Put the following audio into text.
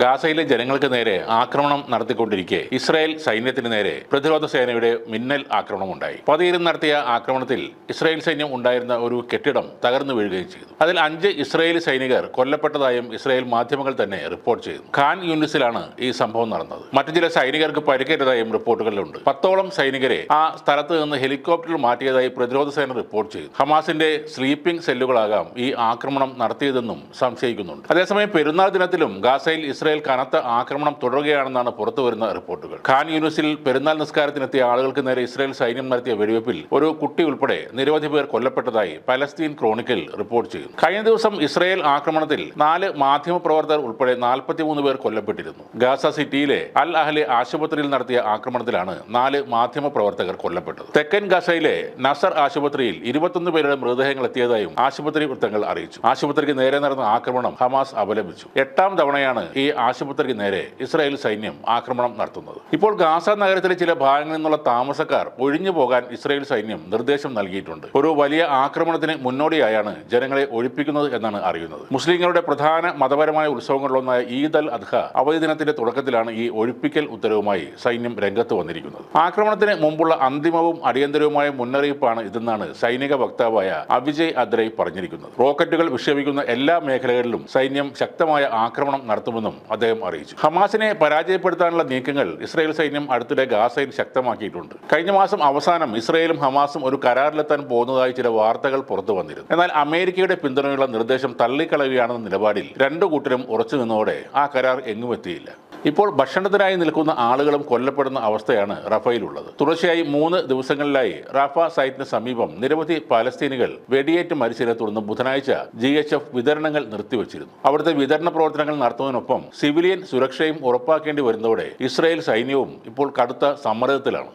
ഗാസയിലെ ജനങ്ങൾക്ക് നേരെ ആക്രമണം നടത്തിക്കൊണ്ടിരിക്കെ ഇസ്രായേൽ സൈന്യത്തിന് നേരെ പ്രതിരോധ സേനയുടെ മിന്നൽ ആക്രമണമുണ്ടായി. പതിയിരുന്ന് നടത്തിയ ആക്രമണത്തിൽ ഇസ്രായേൽ സൈന്യം ഉണ്ടായിരുന്ന ഒരു കെട്ടിടം തകർന്നു വീഴുകയും ചെയ്തു. അതിൽ അഞ്ച് ഇസ്രായേലി സൈനികർ കൊല്ലപ്പെട്ടതായും ഇസ്രായേൽ മാധ്യമങ്ങൾ തന്നെ റിപ്പോർട്ട് ചെയ്തു ഖാൻ യൂണിസിലാണ് ഈ സംഭവം നടന്നത്. മറ്റു ചില സൈനികർക്ക് പരിക്കേറ്റതായും റിപ്പോർട്ടുകളിലുണ്ട്. പത്തോളം സൈനികരെ ആ സ്ഥലത്ത് നിന്ന് ഹെലികോപ്റ്ററിൽ മാറ്റിയതായി പ്രതിരോധ സേന റിപ്പോർട്ട് ചെയ്തു ഹമാസിന്റെ സ്ലീപ്പിംഗ് സെല്ലുകളാകാം ഈ ആക്രമണം നടത്തിയതെന്നും സംശയിക്കുന്നുണ്ട്. അതേസമയം പെരുന്നാൾ ദിനത്തിലും ഗാസയിൽ ഇസ്രായേൽ കനത്ത ആക്രമണം തുടരുകയാണെന്നാണ് പുറത്തുവരുന്ന റിപ്പോർട്ടുകൾ. ഖാൻ യൂണിവേഴ്സിൽ പെരുന്നാൾ നിസ്കാരത്തിനെത്തിയ ആളുകൾക്ക് നേരെ ഇസ്രായേൽ സൈന്യം നടത്തിയ വെടിവെപ്പിൽ ഒരു കുട്ടി ഉൾപ്പെടെ നിരവധി പേർ കൊല്ലപ്പെട്ടതായി പലസ്തീൻ ക്രോണിക്കൽ റിപ്പോർട്ട് ചെയ്യുന്നു. കഴിഞ്ഞ ദിവസം ഇസ്രായേൽ ആക്രമണത്തിൽ നാല് മാധ്യമപ്രവർത്തകർ ഉൾപ്പെടെ നാൽപ്പത്തിമൂന്ന് പേർ കൊല്ലപ്പെട്ടിരുന്നു. ഗാസ സിറ്റിയിലെ അൽ അഹ്ലെ ആശുപത്രിയിൽ നടത്തിയ ആക്രമണത്തിലാണ് നാല് മാധ്യമപ്രവർത്തകർ കൊല്ലപ്പെട്ടത്. തെക്കൻ ഗാസയിലെ നസർ ആശുപത്രിയിൽ ഇരുപത്തൊന്ന് പേരുടെ മൃതദേഹങ്ങൾ എത്തിയതായും ആശുപത്രി വൃത്തങ്ങൾ അറിയിച്ചു. ആശുപത്രിക്ക് നേരെ നടന്ന ആക്രമണം ഹമാസ് അപലപിച്ചു. എട്ടാം തവണയാണ് ഈ ആശുപത്രിക്ക് നേരെ ഇസ്രായേൽ സൈന്യം ആക്രമണം നടത്തുന്നത്. ഇപ്പോൾ ഗാസ നഗരത്തിലെ ചില ഭാഗങ്ങളിൽ നിന്നുള്ള താമസക്കാർ ഒഴിഞ്ഞു പോകാൻ ഇസ്രായേൽ സൈന്യം നിർദ്ദേശം നൽകിയിട്ടുണ്ട്. ഒരു വലിയ ആക്രമണത്തിന് മുന്നോടിയായാണ് ജനങ്ങളെ ഒഴിപ്പിക്കുന്നത് എന്നാണ് അറിയുന്നത്. മുസ്ലിങ്ങളുടെ പ്രധാന മതപരമായ ഉത്സവങ്ങളിലൊന്നായ ഈദ് അൽ അദ്ഹ അവധി ദിനത്തിന്റെ തുടക്കത്തിലാണ് ഈ ഒഴിപ്പിക്കൽ ഉത്തരവുമായി സൈന്യം രംഗത്ത് വന്നിരിക്കുന്നത്. ആക്രമണത്തിന് മുമ്പുള്ള അന്തിമവും അടിയന്തരവുമായ മുന്നറിയിപ്പാണ് ഇതെന്നാണ് സൈനിക വക്താവായ അവിജയ് അദ്രൈ പറഞ്ഞിരിക്കുന്നത്. റോക്കറ്റുകൾ വിക്ഷേപിക്കുന്ന എല്ലാ മേഖലകളിലും സൈന്യം ശക്തമായ ആക്രമണം നടത്തുമെന്നും അദ്ദേഹം അറിയിച്ചു. ഹമാസിനെ പരാജയപ്പെടുത്താനുള്ള നീക്കങ്ങൾ ഇസ്രായേൽ സൈന്യം അടുത്തിടെ ഗാസയിൽ ശക്തമാക്കിയിട്ടുണ്ട്. കഴിഞ്ഞ മാസം അവസാനം ഇസ്രായേലും ഹമാസും ഒരു കരാറിലെത്താൻ പോകുന്നതായി ചില വാർത്തകൾ പുറത്തു വന്നിരുന്നു. എന്നാൽ അമേരിക്കയുടെ പിന്തുണയുള്ള നിർദ്ദേശം തള്ളിക്കളയുകയാണെന്ന നിലപാടിൽ രണ്ടു കൂട്ടരും ഉറച്ചു നിന്നതോടെ ആ കരാർ എങ്ങുമെത്തിയില്ല ഇപ്പോൾ ഭക്ഷണത്തിനായി നിൽക്കുന്ന ആളുകളും കൊല്ലപ്പെടുന്ന അവസ്ഥയാണ് റഫയിലുള്ളത്. തുടർച്ചയായി മൂന്ന് ദിവസങ്ങളിലായി റഫ സൈറ്റിന് സമീപം നിരവധി പാലസ്തീനികൾ വെടിയേറ്റ് മരിച്ചതിനെ തുടർന്ന് ബുധനാഴ്ച ജി എച്ച് എഫ് വിതരണങ്ങൾ നിർത്തിവച്ചിരുന്നു. അവിടുത്തെ വിതരണ പ്രവർത്തനങ്ങൾ നടത്തുന്നതിനൊപ്പം സിവിലിയൻ സുരക്ഷയും ഉറപ്പാക്കേണ്ടി വരുന്നതോടെ ഇസ്രായേൽ സൈന്യവും ഇപ്പോൾ കടുത്ത സമ്മർദ്ദത്തിലാണ്.